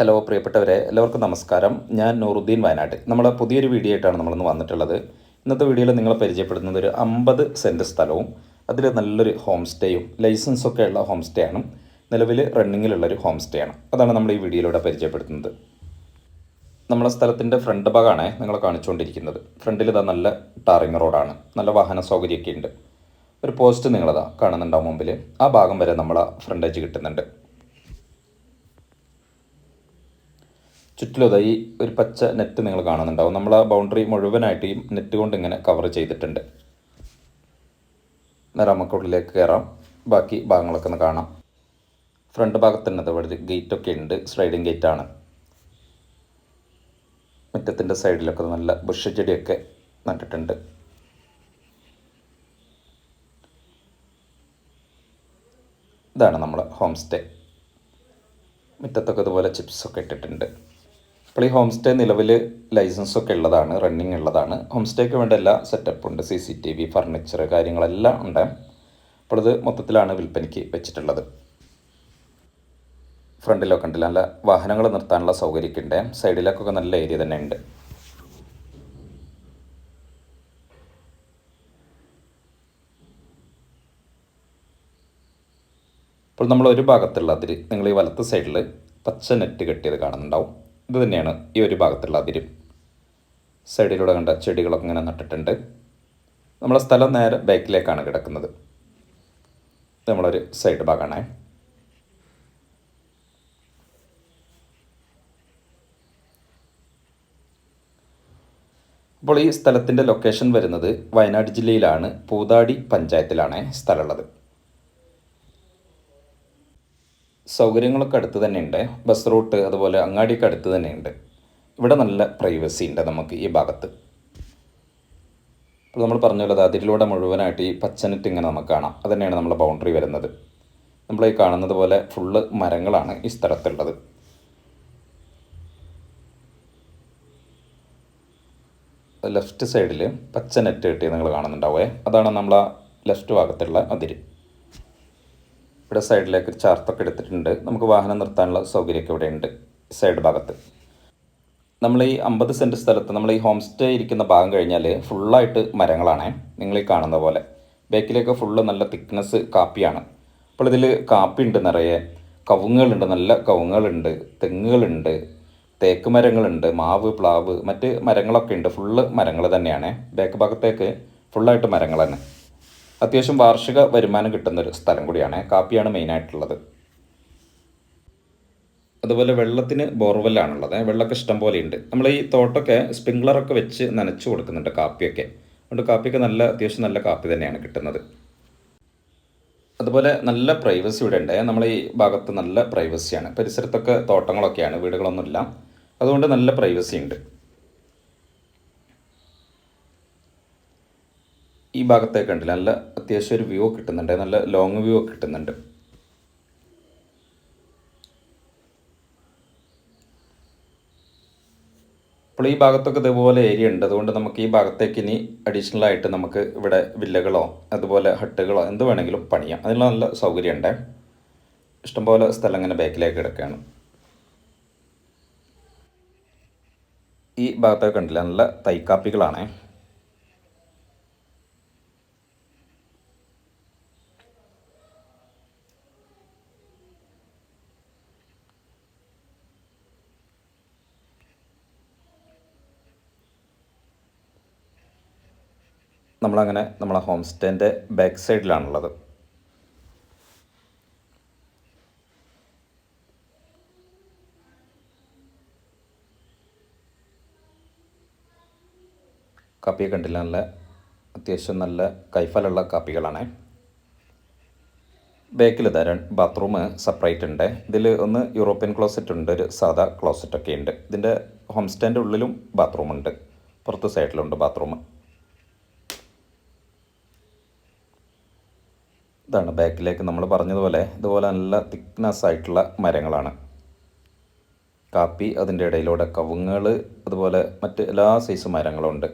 Hello പ്രിയപ്പെട്ടവരെ എല്ലാവർക്കും നമസ്കാരം. ഞാൻ നൂറുദ്ദീൻ വയനാട്. നമ്മൾ പുതിയൊരു വീഡിയോ ആയിട്ടാണ് നമ്മളിന്ന് വന്നിട്ടുള്ളത്. ഇന്നത്തെ വീഡിയോയിൽ നിങ്ങളെ പരിചയപ്പെടുന്നത് ഒരു അമ്പത് സെന്റ് സ്ഥലവും അതിൽ നല്ലൊരു ഹോം സ്റ്റേയും ലൈസൻസൊക്കെ ഉള്ള ഹോം സ്റ്റേ ആണ് നിലവിൽ റണ്ണിങ്ങിലുള്ളൊരു ഹോം സ്റ്റേ ആണ് അതാണ് നമ്മൾ ഈ വീഡിയോയിലൂടെ പരിചയപ്പെടുത്തുന്നത്. നമ്മളെ സ്ഥലത്തിന്റെ ഫ്രണ്ട് ഭാഗമാണ് നിങ്ങൾ കാണിച്ചുകൊണ്ടിരിക്കുന്നത്. ഫ്രണ്ടിൽ ഇതാ നല്ല ടാറിങ് റോഡാണ് നല്ല വാഹന സൗകര്യമൊക്കെ ഉണ്ട്. ഒരു പോസ്റ്റ് നിങ്ങളതാ കാണുന്നുണ്ടാവും മുമ്പിൽ ആ ഭാഗം വരെ നമ്മളെ ഫ്രണ്ടേജ് കിട്ടുന്നുണ്ട്. ചുറ്റിലും ഈ ഒരു പച്ച നെറ്റ് നിങ്ങൾ കാണുന്നുണ്ടാവും. നമ്മൾ ആ ബൗണ്ടറി മുഴുവനായിട്ട് ഈ നെറ്റ് കൊണ്ട് ഇങ്ങനെ കവർ ചെയ്തിട്ടുണ്ട്. നേരെ നമുക്ക് കയറാം ബാക്കി ഭാഗങ്ങളൊക്കെ ഒന്ന് കാണാം. ഫ്രണ്ട് ഭാഗത്ത് തന്നെ ഗേറ്റ് ഗേറ്റൊക്കെ ഉണ്ട്. സ്ലൈഡിങ് ഗേറ്റാണ് മുറ്റത്തിന്റെ സൈഡിലൊക്കെ നല്ല ബുഷ് ചെടിയൊക്കെ നട്ടിട്ടുണ്ട്. ഇതാണ് നമ്മുടെ ഹോം സ്റ്റേ മുറ്റത്തൊക്കെ ഇതുപോലെ ചിപ്സൊക്കെ ഇട്ടിട്ടുണ്ട്. അപ്പോൾ ഈ ഹോം സ്റ്റേ നിലവിൽ ലൈസൻസൊക്കെ ഉള്ളതാണ് റണ്ണിങ് ഉള്ളതാണ്. ഹോം സ്റ്റേക്ക് വേണ്ട എല്ലാ സെറ്റപ്പുണ്ട് C C T V furniture കാര്യങ്ങളെല്ലാം ഉണ്ട്. അപ്പോൾ ഇത് മൊത്തത്തിലാണ് വിൽപ്പനയ്ക്ക് വെച്ചിട്ടുള്ളത്. ഫ്രണ്ടിലൊക്കെ ഉണ്ട് നല്ല വാഹനങ്ങൾ നിർത്താനുള്ള സൗകര്യമൊക്കെ ഉണ്ട്. സൈഡിലൊക്കെ നല്ല ഏരിയ തന്നെ ഉണ്ട്. ഇപ്പോൾ നമ്മൾ ഒരു ഭാഗത്തുള്ള അതിൽ നിങ്ങൾ ഈ വലത്ത് സൈഡിൽ പച്ച നെറ്റ് കെട്ടിയത് കാണുന്നുണ്ടാവും. ഇത് തന്നെയാണ് ഈ ഒരു ഭാഗത്തുള്ള അതിരും. സൈഡിലൂടെ കണ്ട ചെടികളൊക്കെ ഇങ്ങനെ നട്ടിട്ടുണ്ട്. നമ്മളെ സ്ഥലം നേരെ ബാക്കിലേക്കാണ് കിടക്കുന്നത്. ഇത് നമ്മളൊരു സൈഡ് ഭാഗമാണ് അപ്പോൾ ഈ സ്ഥലത്തിന്റെ ലൊക്കേഷൻ വരുന്നത് വയനാട് ജില്ലയിലാണ്. പൂതാടി പഞ്ചായത്തിലാണ് സ്ഥലമുള്ളത്. സൗകര്യങ്ങളൊക്കെ അടുത്ത് തന്നെയുണ്ട്. ബസ് റൂട്ട് അതുപോലെ അങ്ങാടിയൊക്കെ അടുത്ത് തന്നെയുണ്ട്. ഇവിടെ നല്ല പ്രൈവസി ഉണ്ട് നമുക്ക് ഈ ഭാഗത്ത്. ഇപ്പോൾ നമ്മൾ പറഞ്ഞല്ലോ അത് അതിരിലൂടെ മുഴുവനായിട്ട് ഈ പച്ചനെറ്റ് ഇങ്ങനെ നമുക്ക് കാണാം. അത് തന്നെയാണ് നമ്മുടെ ബൗണ്ടറി വരുന്നത്. നമ്മൾ ഈ കാണുന്നത് പോലെ ഫുള്ള് മരങ്ങളാണ് ഈ സ്ഥലത്തുള്ളത്. ലെഫ്റ്റ് സൈഡിൽ പച്ച നെറ്റ് കിട്ടി നിങ്ങൾ കാണുന്നുണ്ടാവേ. അതാണ് നമ്മളാ ലെഫ്റ്റ് ഭാഗത്തുള്ള അതിര്. ഇവിടെ സൈഡിലേക്ക് ഒരു ചാർത്തൊക്കെ എടുത്തിട്ടുണ്ട്. നമുക്ക് വാഹനം നിർത്താനുള്ള സൗകര്യമൊക്കെ ഇവിടെ ഉണ്ട് സൈഡ് ഭാഗത്ത്. നമ്മൾ ഈ അമ്പത് സെന്റ് സ്ഥലത്ത് നമ്മൾ ഈ ഹോം സ്റ്റേ ഇരിക്കുന്ന ഭാഗം കഴിഞ്ഞാൽ ഫുള്ളായിട്ട് മരങ്ങളാണ്. നിങ്ങൾ ഈ കാണുന്ന പോലെ. ബാക്കിലേക്ക് ഫുള്ള് നല്ല തിക്നെസ് കാപ്പിയാണ്. അപ്പോൾ ഇതിൽ കാപ്പി ഉണ്ട് നിറയെ. കവുങ്ങുകളുണ്ട് നല്ല കവുങ്ങുകളുണ്ട് തെങ്ങുകളുണ്ട് തേക്ക് മരങ്ങളുണ്ട് മാവ് പ്ലാവ് മറ്റ് മരങ്ങളൊക്കെ ഉണ്ട്. ഫുള്ള് മരങ്ങൾ തന്നെയാണ്. ബാക്ക് ഭാഗത്തേക്ക് ഫുള്ളായിട്ട് മരങ്ങൾ തന്നെ അത്യാവശ്യം വാർഷിക വരുമാനം കിട്ടുന്ന ഒരു സ്ഥലം കൂടിയാണ്. കാപ്പിയാണ് മെയിനായിട്ടുള്ളത് അതുപോലെ വെള്ളത്തിന് ബോർവെല്ലാണുള്ളത്. വെള്ളമൊക്കെ ഇഷ്ടം ഉണ്ട്. നമ്മൾ ഈ തോട്ടമൊക്കെ സ്പ്രിങ്ക്ലറൊക്കെ വെച്ച് നനച്ചു കൊടുക്കുന്നുണ്ട് കാപ്പിയൊക്കെ. അതുകൊണ്ട് കാപ്പിയൊക്കെ നല്ല അത്യാവശ്യം നല്ല കാപ്പി തന്നെയാണ് കിട്ടുന്നത്. അതുപോലെ നല്ല പ്രൈവസി ഇവിടെ ഉണ്ട്. നമ്മൾ ഈ ഭാഗത്ത് നല്ല പ്രൈവസിയാണ് പരിസരത്തൊക്കെ തോട്ടങ്ങളൊക്കെയാണ് വീടുകളൊന്നുമില്ല. അതുകൊണ്ട് നല്ല പ്രൈവസി ഉണ്ട്. ഈ ഭാഗത്തേക്ക് ഉണ്ടല്ലോ നല്ല അത്യാവശ്യം ഒരു വ്യൂ കിട്ടുന്നുണ്ട്. നല്ല ലോങ് വ്യൂ ഒക്കെ കിട്ടുന്നുണ്ട്. അപ്പോൾ ഈ ഭാഗത്തൊക്കെ ഇതുപോലെ ഏരിയ ഉണ്ട്. അതുകൊണ്ട് നമുക്ക് ഈ ഭാഗത്തേക്ക് ഇനി അഡീഷണൽ ആയിട്ട് നമുക്ക് ഇവിടെ വില്ലകളോ അതുപോലെ ഹട്ടുകളോ എന്ത് വേണമെങ്കിലും പണിയാം. അതിനുള്ള നല്ല സൗകര്യമുണ്ട് ഇഷ്ടംപോലെ സ്ഥലം ഇങ്ങനെ ബാക്കിലേക്ക് കിടക്കുകയാണ്. ഈ ഭാഗത്തൊക്കെ ഉണ്ടല്ലോ നല്ല തൈക്കാപ്പികളാണ്. നമ്മളങ്ങനെ നമ്മളെ ഹോം സ്റ്റേന്റെ ബാക്ക് സൈഡിലാണുള്ളത്. കാപ്പിയെ കണ്ടില്ല. നല്ല അത്യാവശ്യം നല്ല കൈഫലുള്ള കാപ്പികളാണ്. ബാക്കിൽ തരാൻ ബാത്റൂം സെപ്പറേറ്റ് ഉണ്ട്. ഇതിൽ ഒന്ന് യൂറോപ്യൻ ക്ലോസറ്റ് ഉണ്ട് ഒരു സാധാ ക്ലോസറ്റ് ഒക്കെ ഉണ്ട്. ഇതിന്റെ ഹോം സ്റ്റേന്റെ ഉള്ളിലും ബാത്റൂം ഉണ്ട്. പുറത്ത് സൈഡിലുണ്ട് ബാത്റൂം. ഇതാണ് ബാക്കിലേക്ക് നമ്മൾ പറഞ്ഞതുപോലെ ഇതുപോലെ നല്ല തിക്നെസ് ആയിട്ടുള്ള മരങ്ങളാണ്. കാപ്പി അതിന്റെ ഇടയിലൂടെ കവുങ്ങുകൾ അതുപോലെ മറ്റ് എല്ലാ സൈസ് മരങ്ങളും ഉണ്ട്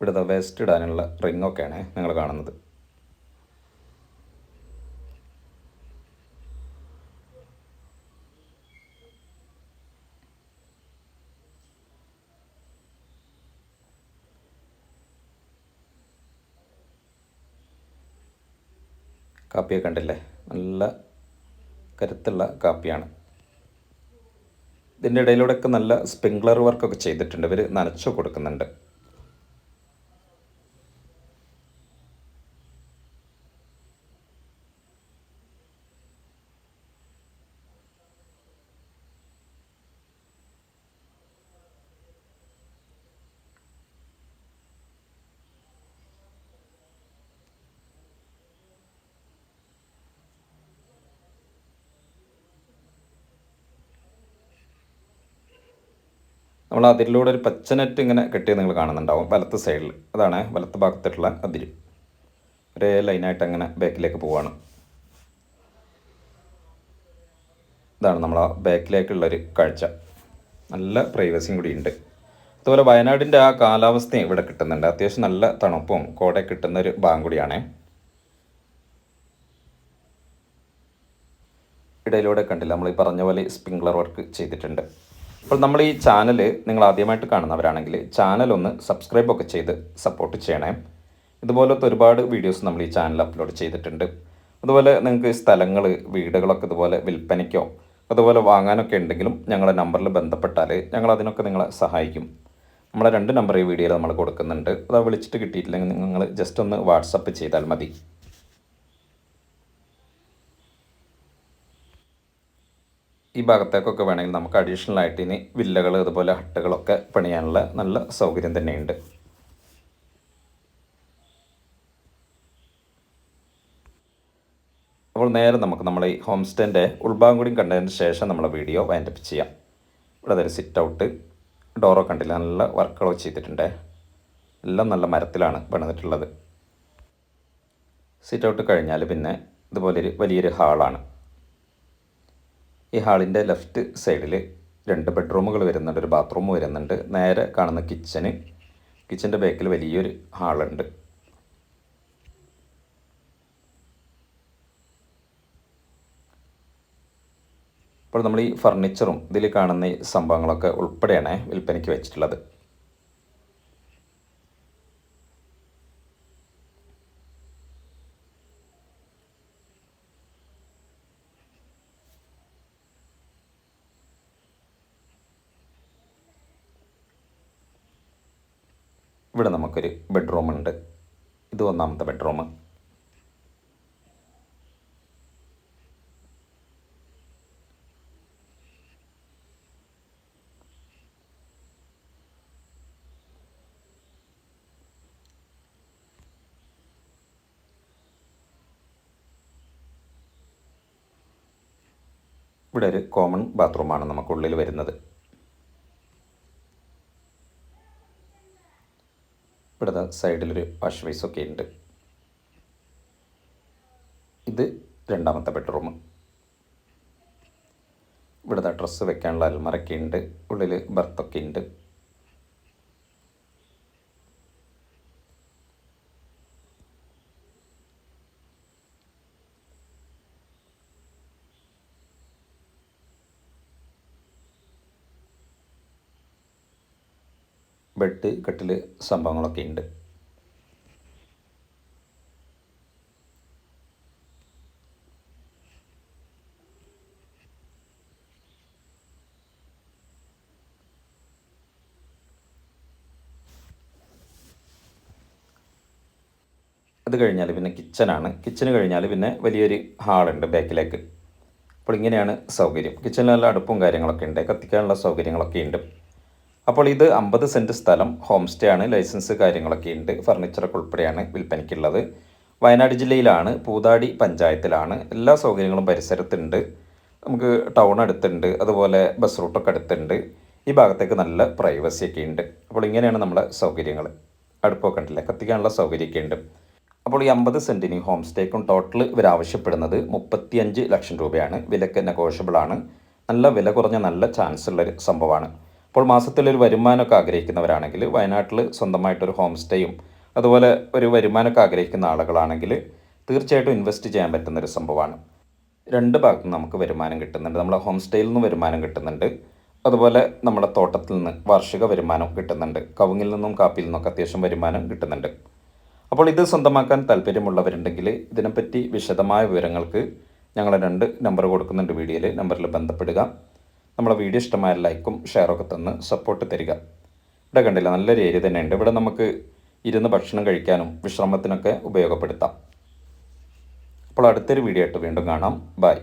ഇവിടുത്തെ വേസ്റ്റ് ഇടാനുള്ള റിങ്ങൊക്കെയാണ് നിങ്ങൾ കാണുന്നത്. കാപ്പിയൊക്കെ കണ്ടില്ലേ? നല്ല കരുത്തുള്ള കാപ്പിയാണ്. ഇതിന്റെ ഇടയിലൂടെയൊക്കെ നല്ല സ്പ്രിങ്ക്ലർ വർക്കൊക്കെ ചെയ്തിട്ടുണ്ട്. ഇവർ നനച്ചു കൊടുക്കുന്നുണ്ട്. നമ്മൾ അതിലൂടെ ഒരു പച്ച നെറ്റ് ഇങ്ങനെ കെട്ടിയത് നിങ്ങൾ കാണുന്നുണ്ടാവും വലത്ത് സൈഡിൽ അതാണ് വലത്ത് ഭാഗത്തായിട്ടുള്ള അതിര്. ഒരേ ലൈനായിട്ട് അങ്ങനെ ബാക്കിലേക്ക് പോവാണ്. ഇതാണ് നമ്മൾ ആ ബാക്കിലേക്കുള്ളൊരു കാഴ്ച. നല്ല പ്രൈവസിയും കൂടി ഉണ്ട് അതുപോലെ വയനാടിന്റെ ആ കാലാവസ്ഥയും ഇവിടെ കിട്ടുന്നുണ്ട്. അത്യാവശ്യം നല്ല തണുപ്പും കോടെ കിട്ടുന്ന ഒരു ഭാഗം കൂടിയാണേ. ഇടയിലൂടെ കണ്ടില്ല. നമ്മൾ ഈ പറഞ്ഞ പോലെ സ്പ്രിംഗ്ലർ വർക്ക് ചെയ്തിട്ടുണ്ട്. അപ്പോൾ നമ്മൾ ഈ ചാനൽ നിങ്ങൾ ആദ്യമായിട്ട് കാണുന്നവരാണെങ്കിൽ ചാനൽ ഒന്ന് സബ്സ്ക്രൈബ് ഒക്കെ ചെയ്ത് സപ്പോർട്ട് ചെയ്യണേ. ഇതുപോലത്തെ ഒരുപാട് വീഡിയോസ് നമ്മൾ ഈ ചാനൽ അപ്ലോഡ് ചെയ്തിട്ടുണ്ട്. അതുപോലെ നിങ്ങൾക്ക് സ്ഥലങ്ങൾ വീടുകളൊക്കെ ഇതുപോലെ വിൽപ്പനയ്ക്കോ അതുപോലെ വാങ്ങാനൊക്കെ ഉണ്ടെങ്കിലും ഞങ്ങളുടെ നമ്പറിൽ ബന്ധപ്പെട്ടാൽ ഞങ്ങൾ അതിനൊക്കെ നിങ്ങളെ സഹായിക്കും. നമ്മളെ രണ്ട് നമ്പർ ഈ വീഡിയോയിൽ നമ്മൾ കൊടുക്കുന്നുണ്ട്. അത് വിളിച്ചിട്ട് കിട്ടിയിട്ടില്ലെങ്കിൽ നിങ്ങൾ ജസ്റ്റ് ഒന്ന് വാട്സപ്പ് ചെയ്താൽ മതി. ഈ ഭാഗത്തേക്കൊക്കെ വേണമെങ്കിൽ നമുക്ക് അഡീഷണൽ ആയിട്ട് ഇനി വില്ലകൾ അതുപോലെ ഹട്ടുകളൊക്കെ പണിയാനുള്ള നല്ല സൗകര്യം തന്നെയുണ്ട്. അപ്പോൾ നേരെ നമുക്ക് നമ്മൾ ഈ ഹോം സ്റ്റേന്റെ ഉൾഭാഗം കൂടി കണ്ടതിന് ശേഷം നമ്മളെ വീഡിയോ വൈൻഡപ്പ് ചെയ്യാം. ഇവിടെ അതൊരു സിറ്റ് ഔട്ട് ഡോറോ കണ്ടില്ല? നല്ല വർക്കുകൾ ചെയ്തിട്ടുണ്ട്. എല്ലാം നല്ല മരത്തിലാണ് പണിതിട്ടുള്ളത്. സിറ്റ് ഔട്ട് കഴിഞ്ഞാൽ പിന്നെ ഇതുപോലൊരു വലിയൊരു ഹാളാണ്. ഈ ഹാളിന്റെ ലെഫ്റ്റ് സൈഡിൽ രണ്ട് ബെഡ്റൂമുകൾ വരുന്നുണ്ട് ഒരു ബാത്റൂം വരുന്നുണ്ട്. നേരെ കാണുന്ന കിച്ചന് കിച്ചന്റെ ബാക്കിൽ വലിയൊരു ഹാളുണ്ട്. അപ്പോൾ നമ്മൾ ഈ ഫർണിച്ചറും ഇതിൽ കാണുന്ന സംഭവങ്ങളൊക്കെ ഉൾപ്പെടെയാണ് വിൽപ്പനയ്ക്ക് വെച്ചിട്ടുള്ളത്. ഇവിടെ നമുക്കൊരു ബെഡ്റൂം ഉണ്ട്. ഇത് ഒന്നാമത്തെ ബെഡ്റൂം ഇവിടെ ഒരു കോമൺ ബാത്റൂമാണ് നമുക്കുള്ളിൽ വരുന്നത്. ഇവിടെ സൈഡിലൊരു വാഷ് ബേസൊക്കെ ഉണ്ട്. ഇത് രണ്ടാമത്തെ ബെഡ്റൂം. ഇവിടുത്തെ ഡ്രസ്സ് വെക്കാനുള്ള അൽമറൊക്കെ ഉണ്ട്. ഉള്ളിൽ ബർത്തൊക്കെ ഉണ്ട്. ബെഡ് കട്ടിൽ സംഭവങ്ങളൊക്കെ ഉണ്ട് അത് കഴിഞ്ഞാൽ പിന്നെ കിച്ചനാണ്. കിച്ചന് കഴിഞ്ഞാൽ പിന്നെ വലിയൊരു ഹാളുണ്ട് ബാക്കിലേക്ക്. അപ്പോൾ ഇങ്ങനെയാണ് സൗകര്യം. കിച്ചണിൽ നല്ല അടുപ്പും കാര്യങ്ങളൊക്കെ ഉണ്ട് കത്തിക്കാനുള്ള സൗകര്യങ്ങളൊക്കെ ഉണ്ട് അപ്പോൾ ഇത് അമ്പത് സെന്റ് സ്ഥലം ഹോം സ്റ്റേ ആണ് ലൈസൻസ് കാര്യങ്ങളൊക്കെ ഉണ്ട് ഫർണിച്ചറൊക്കെ ഉൾപ്പെടെയാണ് വിൽപ്പനയ്ക്കുള്ളത്. വയനാട് ജില്ലയിലാണ് പൂതാടി പഞ്ചായത്തിലാണ് എല്ലാ സൗകര്യങ്ങളും പരിസരത്തുണ്ട്. നമുക്ക് ടൗൺ അടുത്തുണ്ട് അതുപോലെ ബസ് റൂട്ടൊക്കെ അടുത്തുണ്ട്. ഈ ഭാഗത്തേക്ക് നല്ല പ്രൈവസി ഒക്കെ ഉണ്ട്. അപ്പോൾ ഇങ്ങനെയാണ് നമ്മുടെ സൗകര്യങ്ങൾ. അടുപ്പൊക്കെ ഉണ്ടല്ലേ കത്തിക്കാനുള്ള സൗകര്യമൊക്കെ ഉണ്ട്. അപ്പോൾ ഈ അമ്പത് സെന്റിന് ഹോം സ്റ്റേക്കും ടോട്ടൽ ഇവർ ആവശ്യപ്പെടുന്നത് മുപ്പത്തിയഞ്ച് ലക്ഷം രൂപയാണ്. വിലക്ക് നെഗോഷ്യബിൾ ആണ്. നല്ല വില കുറഞ്ഞ നല്ല ചാൻസ് ഉള്ളൊരു സംഭവമാണ്. അപ്പോൾ മാസത്തിലൊരു വരുമാനമൊക്കെ ആഗ്രഹിക്കുന്നവരാണെങ്കിൽ വയനാട്ടിൽ സ്വന്തമായിട്ടൊരു ഹോം സ്റ്റേയും അതുപോലെ ഒരു വരുമാനമൊക്കെ ആഗ്രഹിക്കുന്ന ആളുകളാണെങ്കിൽ തീർച്ചയായിട്ടും ഇൻവെസ്റ്റ് ചെയ്യാൻ പറ്റുന്ന ഒരു സംഭവമാണ്. രണ്ട് ഭാഗത്തും നമുക്ക് വരുമാനം കിട്ടുന്നുണ്ട്. നമ്മളെ ഹോം സ്റ്റേയിൽ നിന്ന് വരുമാനം കിട്ടുന്നുണ്ട്. അതുപോലെ നമ്മുടെ തോട്ടത്തിൽ നിന്ന് വാർഷിക വരുമാനം കിട്ടുന്നുണ്ട്. കവുങ്ങിൽ നിന്നും കാപ്പിയിൽ നിന്നൊക്കെ അത്യാവശ്യം വരുമാനം കിട്ടുന്നുണ്ട്. അപ്പോൾ ഇത് സ്വന്തമാക്കാൻ താല്പര്യമുള്ളവരുണ്ടെങ്കിൽ ഇതിനെപ്പറ്റി വിശദമായ വിവരങ്ങൾക്ക് ഞങ്ങൾ രണ്ട് നമ്പർ കൊടുക്കുന്നുണ്ട് വീഡിയോയിൽ. നമ്പറിൽ ബന്ധപ്പെടുക. നമ്മളെ വീഡിയോ ഇഷ്ടമായ ലൈക്കും ഷെയറൊക്കെ തന്ന് സപ്പോർട്ട് തരിക. ഇവിടെ കണ്ടില്ല നല്ലൊരു ഏരിയ തന്നെയുണ്ട് ഇവിടെ നമുക്ക് ഇരുന്ന് ഭക്ഷണം കഴിക്കാനും വിശ്രമത്തിനൊക്കെ ഉപയോഗപ്പെടുത്താം. അപ്പോൾ അടുത്തൊരു വീഡിയോ ആയിട്ട് വീണ്ടും കാണാം. ബൈ